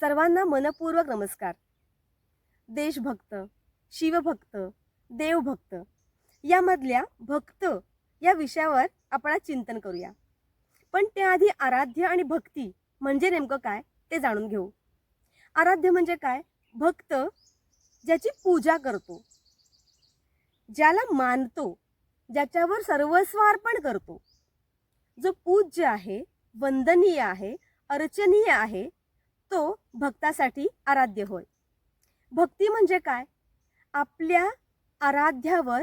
सर्वांना मनपूर्वक नमस्कार. देशभक्त शिवभक्त देवभक्त यामधल्या भक्त या विषयावर आपण चिंतन करूया. पण त्याआधी आराध्य आणि भक्ती म्हणजे नेमकं काय ते जाणून घेऊ. आराध्य म्हणजे काय? भक्त ज्याची पूजा करतो. ज्याला मानतो ज्याच्यावर सर्वस्व अर्पण करतो. जो पूज्य आहे वंदनीय आहे अर्चनीय आहे तो भक्तासाठी आराध्य होय. भक्ती म्हणजे काय? आपल्या आराध्यावर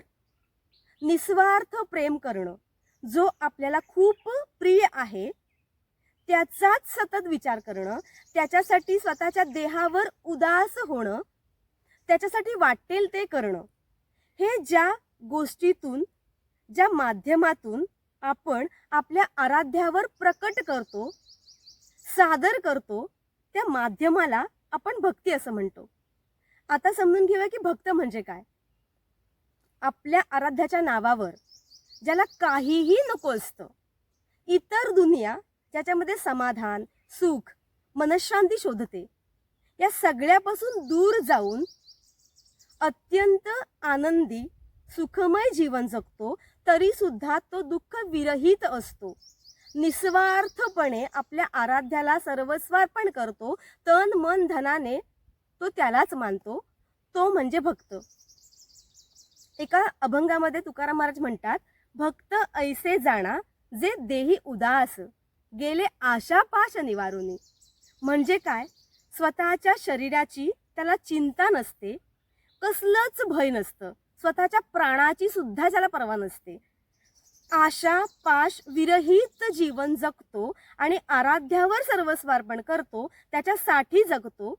निस्वार्थ प्रेम करणं. जो आपल्याला खूप प्रिय आहे त्याचाच सतत विचार करणं त्याच्यासाठी स्वतःच्या देहावर उदास होणं त्याच्यासाठी वाटेल ते करणं. हे ज्या गोष्टीतून ज्या माध्यमातून आपण आपल्या आराध्यावर प्रकट करतो सादर करतो त्या माध्यमाला आपण भक्ती असं म्हणतो. आता समजून घेऊया की भक्त म्हणजे काय? आपल्या आराध्याच्या नावावर ज्याला काहीही नको असतं इतर दुनिया ज्याच्यामध्ये समाधान सुख मनशांती शोधते या सगळ्यापासून दूर जाऊन अत्यंत आनंदी सुखमय जीवन जगतो तरीसुद्धा तो दुःख विरहित असतो. निस्वार्थपणे आपल्या आराध्याला सर्वस्वार्पण करतो तन मन धनाने तो त्यालाच मानतो तो म्हणजे भक्त. एका अभंगामध्ये तुकाराम महाराज म्हणतात भक्त ऐसे जाणा जे देही उदास गेले आशा पाश निवारुनी. म्हणजे काय? स्वतःच्या शरीराची त्याला चिंता नसते कसलंच भय नसतं. स्वतःच्या प्राणाची सुद्धा त्याला पर्वा नसते. आशा पाश विरहित जीवन जगतो आणि आराध्यावर सर्वस्वार्पण करतो त्याच्यासाठी जगतो.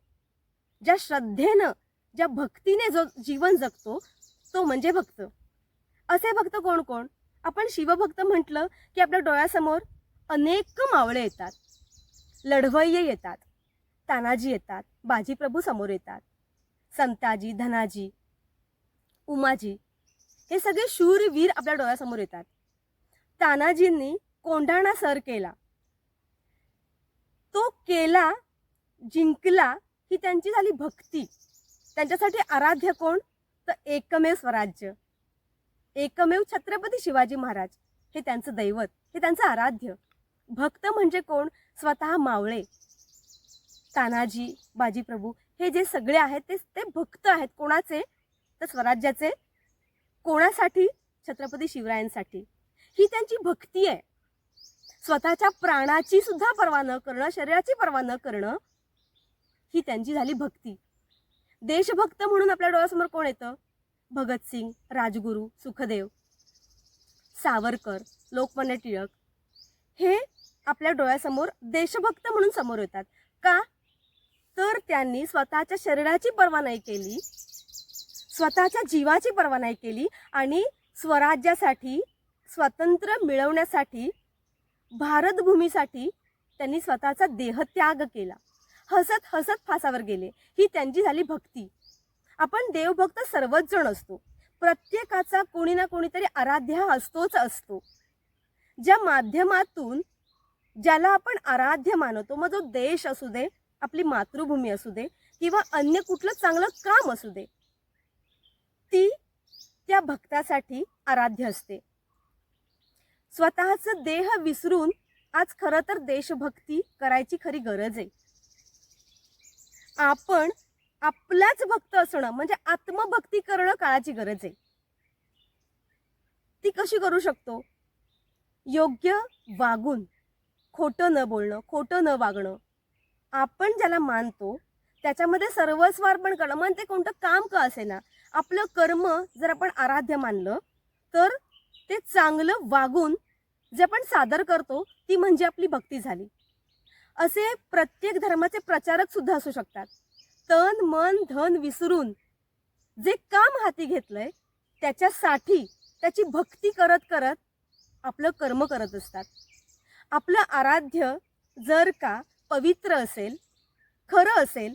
ज्या श्रद्धेनं ज्या भक्तीने जो जीवन जगतो तो म्हणजे भक्त. असे भक्त कोण कोण? आपण शिवभक्त म्हटलं की आपल्या डोळ्यासमोर अनेक मावळे येतात. लढवय्ये येतात. तानाजी येतात. बाजीप्रभू समोर येतात. संताजी धनाजी उमाजी हे सगळे शूरवीर आपल्या डोळ्यासमोर येतात. तानाजींनी कोंढाणा सर केला. तो केला जिंकला ही त्यांची झाली भक्ती. त्यांच्यासाठी आराध्य कोण? तर एकमेव स्वराज्य. एकमेव छत्रपती शिवाजी महाराज. हे त्यांचं दैवत हे त्यांचं आराध्य. भक्त म्हणजे कोण? स्वतः मावळे. तानाजी बाजीप्रभू हे जे सगळे आहेत ते ते भक्त आहेत. कोणाचे? तर स्वराज्याचे. कोणासाठी? छत्रपती शिवरायांसाठी. ही त्यांची भक्ती आहे. स्वतःच्या प्राणाची सुद्धा पर्वा न करणं शरीराची पर्वा न करणं ही त्यांची झाली भक्ती. देशभक्त म्हणून आपल्या डोळ्यासमोर कोण येतं? भगतसिंग राजगुरू सुखदेव सावरकर लोकमान्य टिळक. हे आपल्या डोळ्यासमोर देशभक्त म्हणून समोर येतात. का? तर त्यांनी स्वतःच्या शरीराची पर्वा नाही केली स्वतःच्या जीवाची पर्वा नाही केली आणि स्वराज्यासाठी स्वातंत्र्य मिळवण्यासाठी भारतभूमीसाठी त्यांनी स्वतःचा देहत्याग केला. हसत हसत फासावर गेले. ही त्यांची झाली भक्ती. आपण देवभक्त सर्वच जण असतो. प्रत्येकाचा कोणी ना कोणीतरी आराध्य हा असतोच असतो. ज्या माध्यमातून ज्याला आपण आराध्य मानतो मग जो देश असू दे आपली मातृभूमी असू दे किंवा अन्य कुठलं चांगलं काम असू दे ती त्या भक्तासाठी आराध्य असते. स्वतःचं देह विसरून आज खरं तर देशभक्ती करायची खरी गरज आहे. आपण आपलाच भक्त असणं म्हणजे आत्मभक्ती करणं काळाची गरज आहे. ती कशी करू शकतो? योग्य वागून खोटं न बोलणं खोटं न वागणं. आपण ज्याला मानतो त्याच्यामध्ये सर्वस्वार्पण करणं. म्हणते ते कोणतं काम का असेना? आपलं कर्म जर आपण आराध्य मानलं तर ते चांगलं वागून जे आपण सादर करतो ती म्हणजे आपली भक्ती झाली. असे प्रत्येक धर्माचे प्रचारक सुद्धा असू शकतात. तन मन धन विसरून जे काम हाती घेतलंय त्याच्यासाठी त्याची भक्ती करत करत आपलं कर्म करत असतात. आपलं आराध्य जर का पवित्र असेल खरं असेल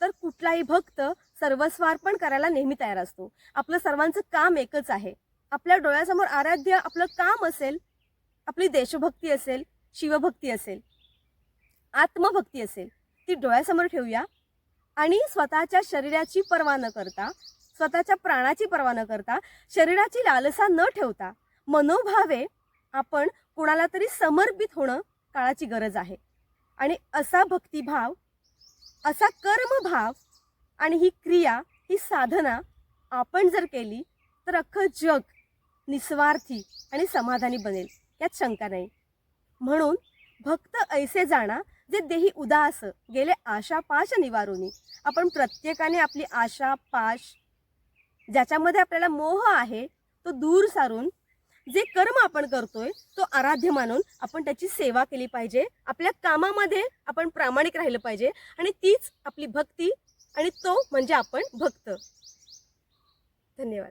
तर कुठलाही भक्त सर्वस्वार्पण करायला नेहमी तयार असतो. आपलं सर्वांचं काम एकच आहे. आपल्या डोळ्यासमोर आराध्य आपलं काम असेल आपली देशभक्ती असेल शिवभक्ती असेल आत्मभक्ती असेल ती डोळ्यासमोर ठेवूया. आणि स्वतःच्या शरीराची पर्वा न करता स्वतःच्या प्राणाची पर्वा न करता शरीराची लालसा न ठेवता मनोभावे आपण कोणाला तरी समर्पित होणं काळाची गरज आहे. आणि असा भक्तिभाव असा कर्मभाव आणि ही क्रिया ही साधना आपण जर केली तर अख्खं जग निस्वार्थी आणि समाधानी बनेल. यात शंका नाही. म्हणून भक्त ऐसे जाणा जे देही उदास गेले आशा पाश निवारुनी. आपण प्रत्येकाने आपली आशा पाश ज्याच्यामध्ये आपल्याला मोह आहे तो दूर सारून जे कर्म आपण करतोय तो आराध्य मानून आपण त्याची सेवा केली पाहिजे. आपल्या कामामध्ये आपण प्रामाणिक राहिलं पाहिजे आणि तीच आपली भक्ती आणि तो म्हणजे आपण भक्त. धन्यवाद.